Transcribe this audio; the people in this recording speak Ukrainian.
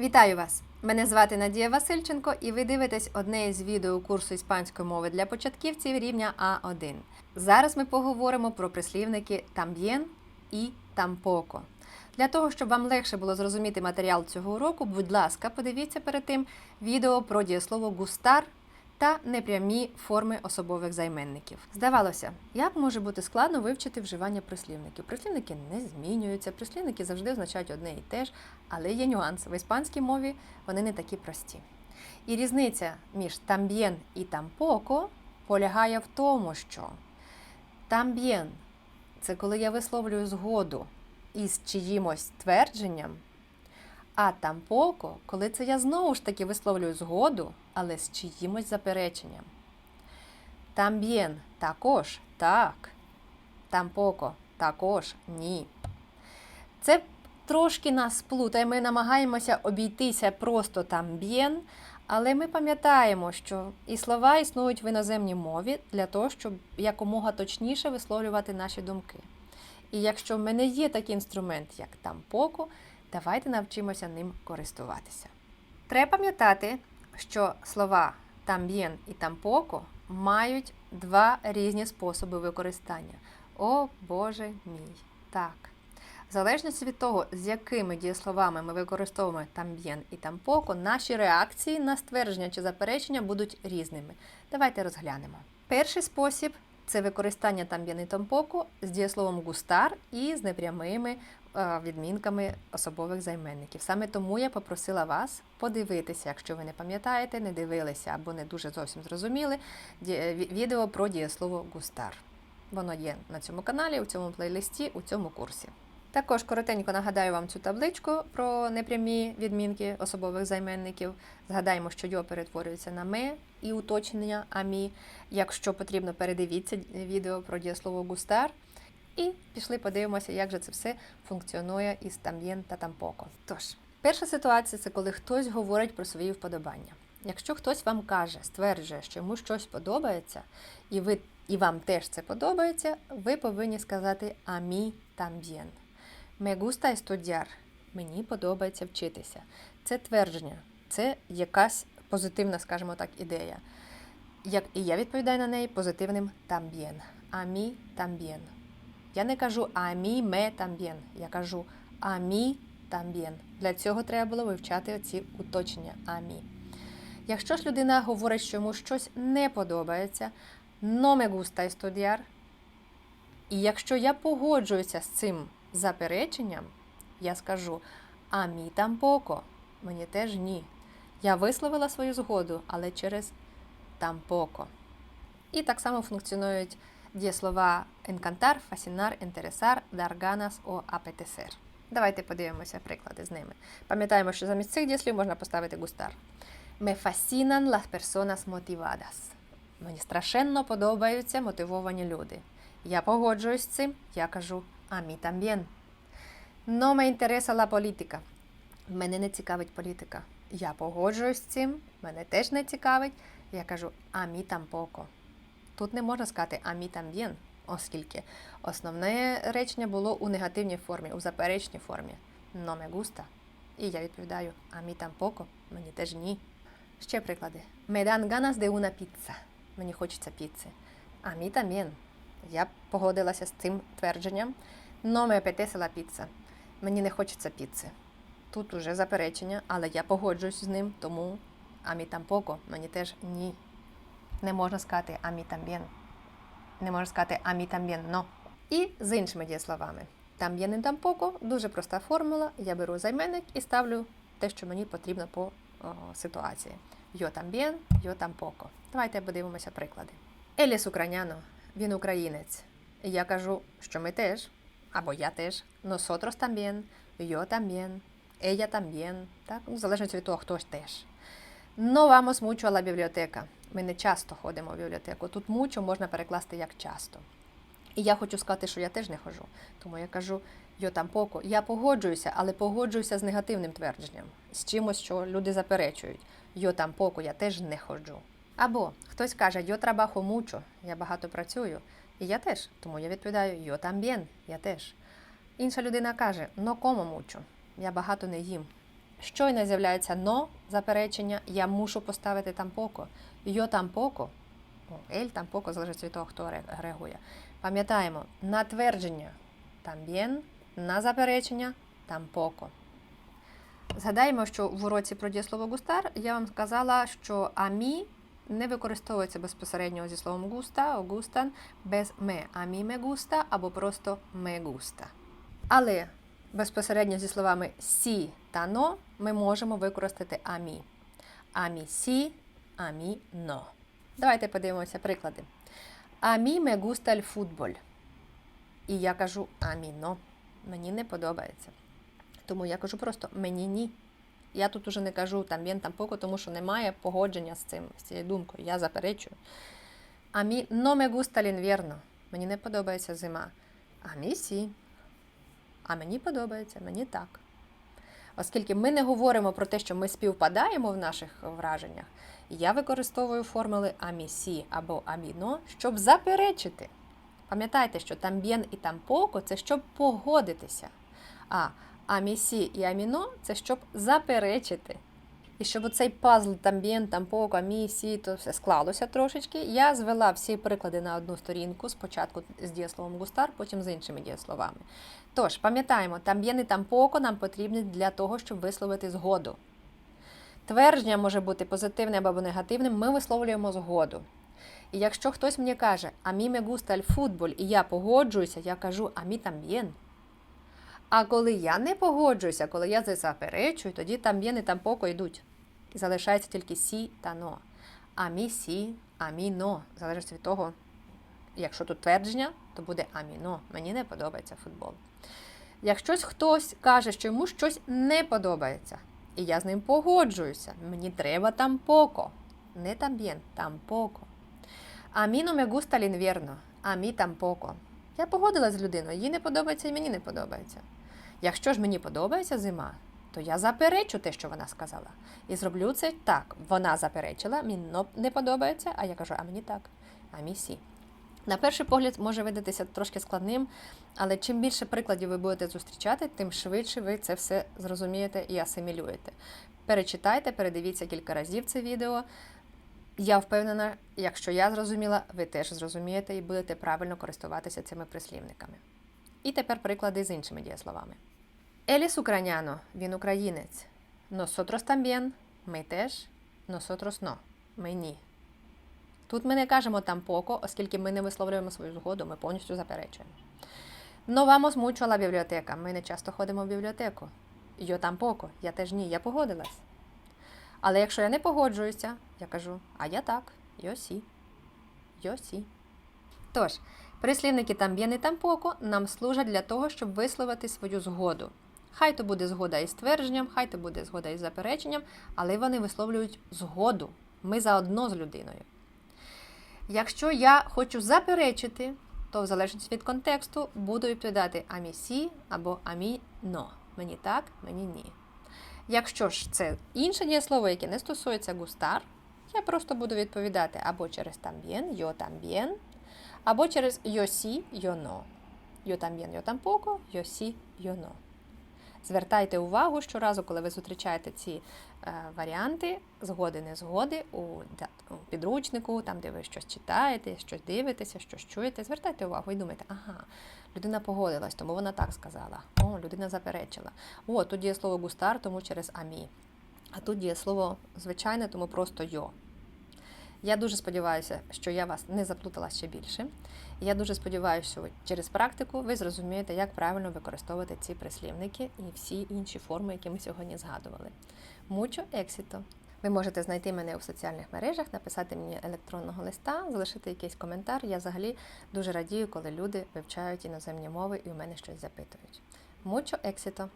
Вітаю вас! Мене звати Надія Васильченко, і ви дивитесь одне із відео курсу іспанської мови для початківців рівня А1. Зараз ми поговоримо про прислівники тамб'єн і tampoco. Для того, щоб вам легше було зрозуміти матеріал цього уроку, будь ласка, подивіться перед тим відео про дієслово густар та непрямі форми особових займенників. Здавалося, як може бути складно вивчити вживання прислівників? Прислівники не змінюються, прислівники завжди означають одне і те ж, але є нюанс. В іспанській мові вони не такі прості. І різниця між también і tampoco полягає в тому, що también – це коли я висловлюю згоду із чиїмось твердженням, а tampoco – коли це я знову ж таки висловлюю згоду, але з чиїмось запереченням. También – також так. Tampoco – також ні. Це трошки нас плутає. Ми намагаємося обійтися просто también, але ми пам'ятаємо, що і слова існують в іноземній мові для того, щоб якомога точніше висловлювати наші думки. І якщо в мене є такий інструмент, як тампоко, давайте навчимося ним користуватися. Треба пам'ятати, що слова también і tampoco мають два різні способи використання. О Боже мій! Так. В залежності від того, з якими дієсловами ми використовуємо también і tampoco, наші реакції на ствердження чи заперечення будуть різними. Давайте розглянемо. Перший спосіб це використання también і tampoco з дієсловом густар і з непрямими відмінками особових займенників. Саме тому я попросила вас подивитися, якщо ви не пам'ятаєте, не дивилися або не дуже зовсім зрозуміли відео про дієслово густар. Воно є на цьому каналі, у цьому плейлисті, у цьому курсі. Також коротенько нагадаю вам цю табличку про непрямі відмінки особових займенників. Згадаємо, що йо перетворюється на ме і уточнення амі. Якщо потрібно, передивіться відео про дієслово густар. І пішли подивимося, як же це все функціонує із там'єн та тампоко. Тож, перша ситуація це коли хтось говорить про свої вподобання. Якщо хтось вам каже, стверджує, що йому щось подобається, і ви і вам теж це подобається, ви повинні сказати амі тамб'єн. Me gusta estudiar. Мені подобається вчитися. Це твердження, це якась позитивна, скажімо так, ідея. Як і я відповідаю на неї позитивним. A mí también. Я не кажу mí me también. Я кажу mí también. Для цього треба було вивчати оці уточнення mí. Якщо ж людина говорить, що йому щось не подобається, no me gusta estudiar, і якщо я погоджуюся з цим запереченням, я скажу а мі тампоко, мені теж ні. Я висловила свою згоду, але через тампоко. І так само функціонують дієслова encantar, fascinar, interesar, dar ganas apetecer. Давайте подивимося приклади з ними. Пам'ятаємо, що замість цих дієслів можна поставити густар. Me fascinan las personas motivadas. Мені страшенно подобаються мотивовані люди. Я погоджуюсь з цим, я кажу а mí también. No me interesa la política. Мене не цікавить політика. Я погоджуюсь з цим, мене теж не цікавить. Я кажу а mí tampoco. Тут не можна сказати а mí оскільки основне речення було у негативній формі, у заперечній формі. No me gusta. І я відповідаю а mí tampoco, мені теж ні. Ще приклади. Me dan ganas de una pizza. Мені хочеться піци. А mí también. Я погодилася з цим твердженням. No me apetece la pizza. Мені не хочеться піци. Тут уже заперечення, але я погоджуюсь з ним, тому а mí tampoco. Мені теж ні. Не можна сказати а mí. Не можна сказати а mí también no. І з іншими дієсловами. También і tampoco – дуже проста формула. Я беру займенник і ставлю те, що мені потрібно по о, ситуації. Yo también, yo tampoco. Давайте подивимося приклади. Es ucraniano. Він українець. Я кажу, що ми теж, або я теж. Nosotros también, yo también, ella también. Так? Ну, в залежності від того, хто теж. Mucho a la biblioteca. Ми не часто ходимо в бібліотеку. Тут mucho можна перекласти як часто. І я хочу сказати, що я теж не ходжу. Тому я кажу yo tampoco. Я погоджуюся, але погоджуюся з негативним твердженням, з чимось, що люди заперечують. Yo tampoco, я теж не ходжу. Або хтось каже yo trabajo mucho, я багато працюю. І я теж. Тому я відповідаю yo también, я теж. Інша людина каже no como mucho, я багато не їм. Щойно з'являється но заперечення, я мушу поставити тампоко. Йо тампоко, ель тампоко, залежить від того, хто реагує. Пам'ятаємо, на твердження тамбєн, на заперечення тампоко. Згадаємо, що в уроці про дієслово густар я вам сказала, що амі не використовується безпосередньо зі словом густа, густан без ме. Амі ме густа або просто ме густа. Але безпосередньо зі словами сі та но ми можемо використати амі. Амі сі, амі но. Давайте подивимося приклади. Амі ме густа el футболь. І я кажу амі но. Мені не подобається. Тому я кажу просто мені ні. Я тут уже не кажу там він там поко, тому що немає погодження з цим, з цією думкою. Я заперечую. А мі но me gusta l'invierno. Мені не подобається зима. А мі сі. А мені подобається, мені так. Оскільки ми не говоримо про те, що ми співпадаємо в наших враженнях, я використовую формули амісі або аміно, щоб заперечити. Пам'ятайте, що тамбєн і тампоко це щоб погодитися. А амісі і аміно це щоб заперечити. І щоб оцей пазл тамбєн, тампоко, амісі, то все склалося трошечки, я звела всі приклади на одну сторінку, спочатку з дієсловом густар, потім з іншими дієсловами. Тож, пам'ятаємо, тамбєн і тампоко нам потрібні для того, щоб висловити згоду. Твердження може бути позитивним або негативним, ми висловлюємо згоду. І якщо хтось мені каже, а мі ме густа el футболь, і я погоджуюся, я кажу, а мі тамбєн. А коли я не погоджуюся, коли я заперечую, тоді тамбєн і тампоко йдуть. І залишається тільки сі та но. А мі сі, а мі но. Залежить від того, якщо тут твердження, то буде аміно. Мені не подобається футбол. Якщо хтось каже, що йому щось не подобається, і я з ним погоджуюся, мені треба тампоко. Не тамбєн, тампоко. А мі no me gusta l'invierno, а мі тампоко. Я погодилась з людиною, їй не подобається і мені не подобається. Якщо ж мені подобається зима, то я заперечу те, що вона сказала. І зроблю це так. Вона заперечила, мені не подобається, а я кажу, а мені так, а мені сі. На перший погляд може видатися трошки складним, але чим більше прикладів ви будете зустрічати, тим швидше ви це все зрозумієте і асимілюєте. Перечитайте, передивіться кілька разів це відео. Я впевнена, якщо я зрозуміла, ви теж зрозумієте і будете правильно користуватися цими прислівниками. І тепер приклади з іншими дієсловами. Еліс украняно, він українець. Nosotros también, ми теж. Nosotros no, ми ні. Тут ми не кажемо тампоко, оскільки ми не висловлюємо свою згоду, ми повністю заперечуємо. No vamos mucho a. Ми не часто ходимо в бібліотеку. Yo tampoco, я теж ні, я погодилась. Але якщо я не погоджуюся, я кажу, а я так, yo sí, yo sí. Тож, прислівники тамбєн і тампоко нам служать для того, щоб висловити свою згоду. Хай то буде згода із твердженням, хай то буде згода із запереченням, але вони висловлюють згоду. Ми заодно з людиною. Якщо я хочу заперечити, то в залежності від контексту буду відповідати амі сі або амі но. Мені так, мені ні. Якщо ж це інше дієслово, яке не стосується густар, я просто буду відповідати або через тамбєн, yo también, або через. Yo también, yo tampoco, yo sí, yo no. Звертайте увагу щоразу, коли ви зустрічаєте ці е, варіанти, згоди, не згоди у, підручнику, там, де ви щось читаєте, щось дивитеся, щось чуєте. Звертайте увагу і думайте, ага, людина погодилась, тому вона так сказала. О, людина заперечила. О, тут діє слово густар, тому через амі. А тут діє слово звичайне, тому просто йо. Я дуже сподіваюся, що я вас не заплутала ще більше. Я дуже сподіваюся, що через практику ви зрозумієте, як правильно використовувати ці прислівники і всі інші форми, які ми сьогодні згадували. Мучо ексіто! Ви можете знайти мене у соціальних мережах, написати мені електронного листа, залишити якийсь коментар. Я взагалі дуже радію, коли люди вивчають іноземні мови і у мене щось запитують. Мучо ексіто!